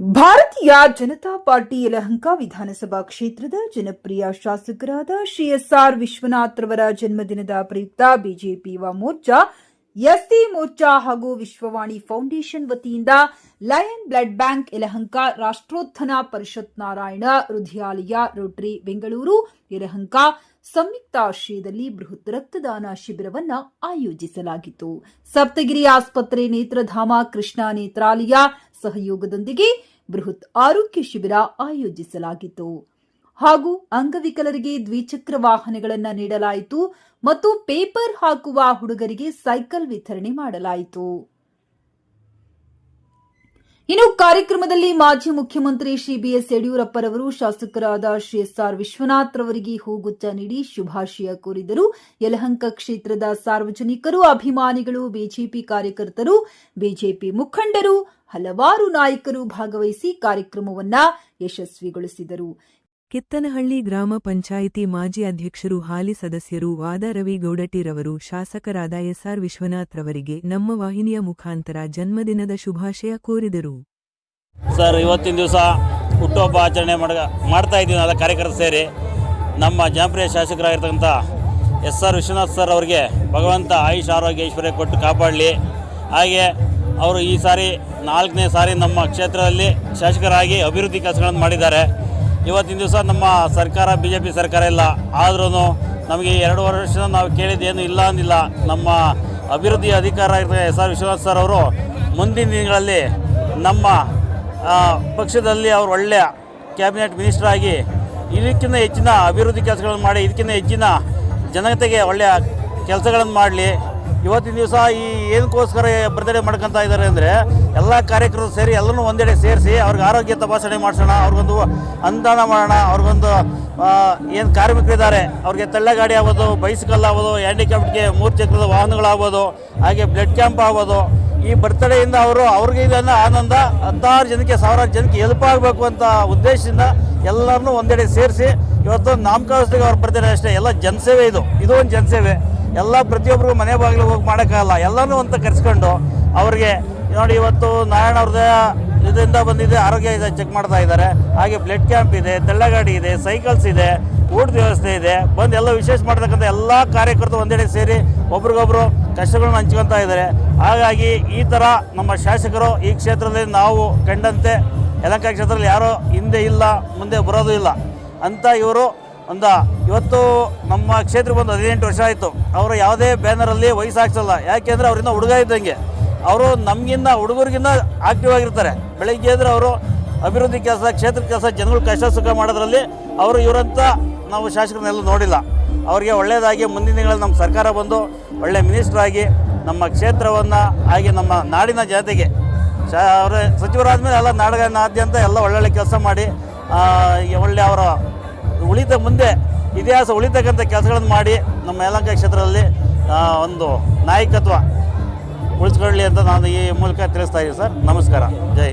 ಭಾರತೀಯ ಜನತಾ ಪಾರ್ಟಿ ಯಲಹಂಕ ವಿಧಾನಸಭಾ ಕ್ಷೇತ್ರದ ಜನಪ್ರಿಯ ಶಾಸಕರಾದ ಶ್ರೀ ಎಸ್ ಆರ್ ವಿಶ್ವನಾಥ್ ರವರ ಜನ್ಮದಿನದ ಪ್ರಯುಕ್ತ ಬಿಜೆಪಿ ಯುವ ಮೋರ್ಚಾ ಎಸ್ಸಿ ಮೋರ್ಚಾ ಹಾಗೂ ವಿಶ್ವವಾಣಿ ಫೌಂಡೇಶನ್ ವತಿಯಿಂದ lion blood bank Yelahanka Rashtrotthana Parishat Narayana Hrudayalaya, rotary Bengaluru Yelahanka ಸಂಯುಕ್ತ ಆಶ್ರಯದಲ್ಲಿ ಬೃಹತ್ ರಕ್ತದಾನ ಶಿಬಿರವನ್ನು ಆಯೋಜಿಸಲಾಗಿತ್ತು. ಸಪ್ತಗಿರಿ ಆಸ್ಪತ್ರೆ ನೇತ್ರಧಾಮ ಕೃಷ್ಣ ನೇತ್ರಾಲಯ ಸಹಯೋಗದೊಂದಿಗೆ ಬೃಹತ್ ಆರೋಗ್ಯ ಶಿಬಿರ ಆಯೋಜಿಸಲಾಗಿತ್ತು. ಹಾಗೂ ಅಂಗವಿಕಲರಿಗೆ ದ್ವಿಚಕ್ರ ವಾಹನಗಳನ್ನು ನೀಡಲಾಯಿತು ಮತ್ತು ಪೇಪರ್ ಹಾಕುವ ಹುಡುಗರಿಗೆ ಸೈಕಲ್ ವಿತರಣೆ ಮಾಡಲಾಯಿತು. ಇನ್ನು ಕಾರ್ಯಕ್ರಮದಲ್ಲಿ ಮಾಜಿ ಮುಖ್ಯಮಂತ್ರಿ ಶ್ರೀ ಬಿಎಸ್ ಯಡಿಯೂರಪ್ಪರವರು ಶಾಸಕರಾದ ಶ್ರೀ ಎಸ್ ಆರ್ ವಿಶ್ವನಾಥ್ ರವರಿಗೆ ಹೂಗುಚ್ಚ ನೀಡಿ ಶುಭಾಶಯ ಕೋರಿದರು. ಯಲಹಂಕ ಕ್ಷೇತ್ರದ ಸಾರ್ವಜನಿಕರು, ಅಭಿಮಾನಿಗಳು, ಬಿಜೆಪಿ ಕಾರ್ಯಕರ್ತರು, ಬಿಜೆಪಿ ಮುಖಂಡರು, ಹಲವಾರು ನಾಯಕರು ಭಾಗವಹಿಸಿ ಕಾರ್ಯಕ್ರಮವನ್ನ ಯಶಸ್ವಿಗೊಳಿಸಿದರು. ಕಿತ್ತನಹಳ್ಳಿ ಗ್ರಾಮ ಪಂಚಾಯಿತಿ ಮಾಜಿ ಅಧ್ಯಕ್ಷರು, ಹಾಲಿ ಸದಸ್ಯರು ವಾದ ರವಿ ಗೌಡಟ್ಟಿರವರು ಶಾಸಕರಾದ ಎಸ್ಆರ್ ವಿಶ್ವನಾಥ್ರವರಿಗೆ ನಮ್ಮ ವಾಹಿನಿಯ ಮುಖಾಂತರ ಜನ್ಮದಿನದ ಶುಭಾಶಯ ಕೋರಿದರು. ಸರ್, ಇವತ್ತಿನ ದಿವಸ ಹುಟ್ಟುಹಬ್ಬ ಆಚರಣೆ ಮಾಡ, ಮಾಡ್ತಾ ಇದ್ದೀವಿ ಅದ ಕಾರ್ಯಕರ್ತರು ಸೇರಿ. ನಮ್ಮ ಜನಪ್ರಿಯ ಶಾಸಕರಾಗಿರ್ತಕ್ಕಂಥ ಎಸ್ ಆರ್ ವಿಶ್ವನಾಥ್ ಸರ್ ಅವರಿಗೆ ಭಗವಂತ ಆಯುಷ್ ಆರೋಗ್ಯ ಐಶ್ವರ್ಯ ಕೊಟ್ಟು ಕಾಪಾಡಲಿ. ಹಾಗೆ ಅವರು ಈ ಸಾರಿ ನಾಲ್ಕನೇ ಸಾರಿ ನಮ್ಮ ಕ್ಷೇತ್ರದಲ್ಲಿ ಶಾಸಕರಾಗಿ ಅಭಿವೃದ್ಧಿ ಕೆಲಸಗಳನ್ನು ಮಾಡಿದ್ದಾರೆ. ಇವತ್ತಿನ ದಿವಸ ನಮ್ಮ ಸರ್ಕಾರ ಬಿ ಜೆ ಪಿ ಸರ್ಕಾರ ಇಲ್ಲ. ಆದ್ರೂ ನಮಗೆ ಎರಡು ವರ್ಷ ನಾವು ಕೇಳಿದ್ದೇನು ಇಲ್ಲ ಅಂದಿಲ್ಲ. ನಮ್ಮ ಅಭಿವೃದ್ಧಿ ಅಧಿಕಾರ ಎಸ್ ಆರ್ ವಿಶ್ವನಾಥ್ ಸರ್ ಅವರು ಮುಂದಿನ ದಿನಗಳಲ್ಲಿ ನಮ್ಮ ಪಕ್ಷದಲ್ಲಿ ಅವರು ಒಳ್ಳೆಯ ಕ್ಯಾಬಿನೆಟ್ ಮಿನಿಸ್ಟರ್ ಆಗಿ ಇದಕ್ಕಿಂತ ಹೆಚ್ಚಿನ ಅಭಿವೃದ್ಧಿ ಕೆಲಸಗಳನ್ನು ಮಾಡಿ, ಇದಕ್ಕಿಂತ ಹೆಚ್ಚಿನ ಜನತೆಗೆ ಒಳ್ಳೆಯ ಕೆಲಸಗಳನ್ನು ಮಾಡಲಿ. ಇವತ್ತಿನ ದಿವಸ ಈ ಏನಕ್ಕೋಸ್ಕರ ಬರ್ತ್ಡೇ ಮಾಡ್ಕೊತ ಇದ್ದಾರೆ ಅಂದರೆ ಎಲ್ಲ ಕಾರ್ಯಕರ್ತರು ಸೇರಿ ಎಲ್ಲನೂ ಒಂದೆಡೆ ಸೇರಿಸಿ ಅವ್ರಿಗೆ ಆರೋಗ್ಯ ತಪಾಸಣೆ ಮಾಡಿಸೋಣ, ಅವ್ರಿಗೊಂದು ಅನುದಾನ ಮಾಡೋಣ, ಅವ್ರಿಗೊಂದು ಏನು ಕಾರ್ಮಿಕರಿದ್ದಾರೆ ಅವ್ರಿಗೆ ತಳ್ಳೆಗಾಡಿ ಆಗ್ಬೋದು ಬೈಸಿಕಲ್ ಆಗ್ಬೋದು ಹ್ಯಾಂಡಿಕ್ಯಾಪ್ಟ್ಗೆ ಮೂರು ಚಕ್ರದ ವಾಹನಗಳಾಗ್ಬೋದು, ಹಾಗೆ ಬ್ಲಡ್ ಕ್ಯಾಂಪ್ ಆಗ್ಬೋದು. ಈ ಬರ್ತಡೆಯಿಂದ ಅವರು ಅವ್ರಿಗೆ ಇದನ್ನು ಆನಂದ, ಹತ್ತಾರು ಜನಕ್ಕೆ, ಸಾವಿರಾರು ಜನಕ್ಕೆ ಹೆಲ್ಪ್ ಆಗಬೇಕು ಅಂತ ಉದ್ದೇಶದಿಂದ ಎಲ್ಲರನ್ನೂ ಒಂದೆಡೆ ಸೇರಿಸಿ ಇವತ್ತು ನಾಮಕಾವಸ್ಥೆಗೆ ಅವ್ರು ಬರ್ತಾರೆ ಅಷ್ಟೇ, ಎಲ್ಲ ಜನಸೇವೆ ಇದು ಇದು ಒಂದು ಜನಸೇವೆ. ಎಲ್ಲ ಪ್ರತಿಯೊಬ್ಬರಿಗೂ ಮನೆ ಬಾಗಿಲು ಹೋಗಿ ಮಾಡೋಕ್ಕಾಗಲ್ಲ. ಎಲ್ಲನೂ ಅಂತ ಕರೆಸ್ಕೊಂಡು ಅವ್ರಿಗೆ ನೋಡಿ ಇವತ್ತು ನಾರಾಯಣ ಹೃದಯ ಇದರಿಂದ ಬಂದಿದೆ, ಆರೋಗ್ಯ ಇದೆ ಚೆಕ್ ಮಾಡ್ತಾ ಇದ್ದಾರೆ. ಹಾಗೆ ಬ್ಲಡ್ ಕ್ಯಾಂಪ್ ಇದೆ, ತೆಳ್ಳಗಾಡಿ ಇದೆ ಸೈಕಲ್ಸ್ ಇದೆ, ಊಟದ ವ್ಯವಸ್ಥೆ ಇದೆ. ಬಂದು ಎಲ್ಲ ವಿಶೇಷ ಮಾಡ್ತಕ್ಕಂಥ ಎಲ್ಲ ಕಾರ್ಯಕರ್ತರು ಒಂದೆಡೆ ಸೇರಿ ಒಬ್ರಿಗೊಬ್ರು ಕಷ್ಟಗಳನ್ನ ಹಂಚ್ಕೊತಾ ಇದ್ದಾರೆ. ಹಾಗಾಗಿ ಈ ಥರ ನಮ್ಮ ಶಾಸಕರು ಈ ಕ್ಷೇತ್ರದಲ್ಲಿ ನಾವು ಕಂಡಂತೆ ಯಲಹಂಕ ಕ್ಷೇತ್ರದಲ್ಲಿ ಯಾರೋ ಹಿಂದೆ ಇಲ್ಲ, ಮುಂದೆ ಬರೋದು ಇಲ್ಲ. ಅಂತ ಇವರು ಒಂದು ಇವತ್ತು ನಮ್ಮ ಕ್ಷೇತ್ರ ಬಂದು ಹದಿನೆಂಟು ವರ್ಷ ಆಯಿತು. ಅವರು ಯಾವುದೇ ಬ್ಯಾನರಲ್ಲಿ ವಯಸ್ಸು ಹಾಕ್ಸಲ್ಲ. ಯಾಕೆಂದರೆ ಅವರಿಂದ ಹುಡುಗ ಇದ್ದಂಗೆ. ಅವರು ನಮಗಿಂತ ಹುಡುಗರಿಗಿಂತ ಆಕ್ಟಿವ್ ಆಗಿರ್ತಾರೆ. ಬೆಳಗ್ಗೆ ಎದ್ರೆ ಅವರು ಅಭಿವೃದ್ಧಿ ಕೆಲಸ ಕ್ಷೇತ್ರ ಕೆಲಸ, ಜನಗಳು ಕಷ್ಟ ಸುಖ ಮಾಡೋದ್ರಲ್ಲಿ ಅವರು ಇವರಂತ ನಾವು ಶಾಸಕರನ್ನೆಲ್ಲ ನೋಡಿಲ್ಲ. ಅವರಿಗೆ ಒಳ್ಳೆಯದಾಗಿ ಮುಂದಿನ ದಿನಗಳಲ್ಲಿ ನಮ್ಮ ಸರ್ಕಾರ ಬಂದು ಒಳ್ಳೆಯ ಮಿನಿಸ್ಟ್ರಾಗಿ ನಮ್ಮ ಕ್ಷೇತ್ರವನ್ನು, ಹಾಗೆ ನಮ್ಮ ನಾಡಿನ ಜನತೆಗೆ, ಶಾ, ಅವರ ಸಚಿವರಾದ್ಮೇಲೆ ಎಲ್ಲ ನಾಡಿನಾದ್ಯಂತ ಎಲ್ಲ ಒಳ್ಳೊಳ್ಳೆ ಕೆಲಸ ಮಾಡಿ ಒಳ್ಳೆ ಅವರ ಉಳಿತ ಮುಂದೆ ಇತಿಹಾಸ ಉಳಿತಕ್ಕಂಥ ಕೆಲಸಗಳನ್ನು ಮಾಡಿ ನಮ್ಮ ಯಲಹಂಕ ಕ್ಷೇತ್ರದಲ್ಲಿ ಒಂದು ನಾಯಕತ್ವ ಉಳಿಸ್ಕೊಳ್ಳಿ ಅಂತ ನಾನು ಈ ಮೂಲಕ ತಿಳಿಸ್ತಾ ಇದ್ದೀನಿ ಸರ್. ನಮಸ್ಕಾರ. ಜೈ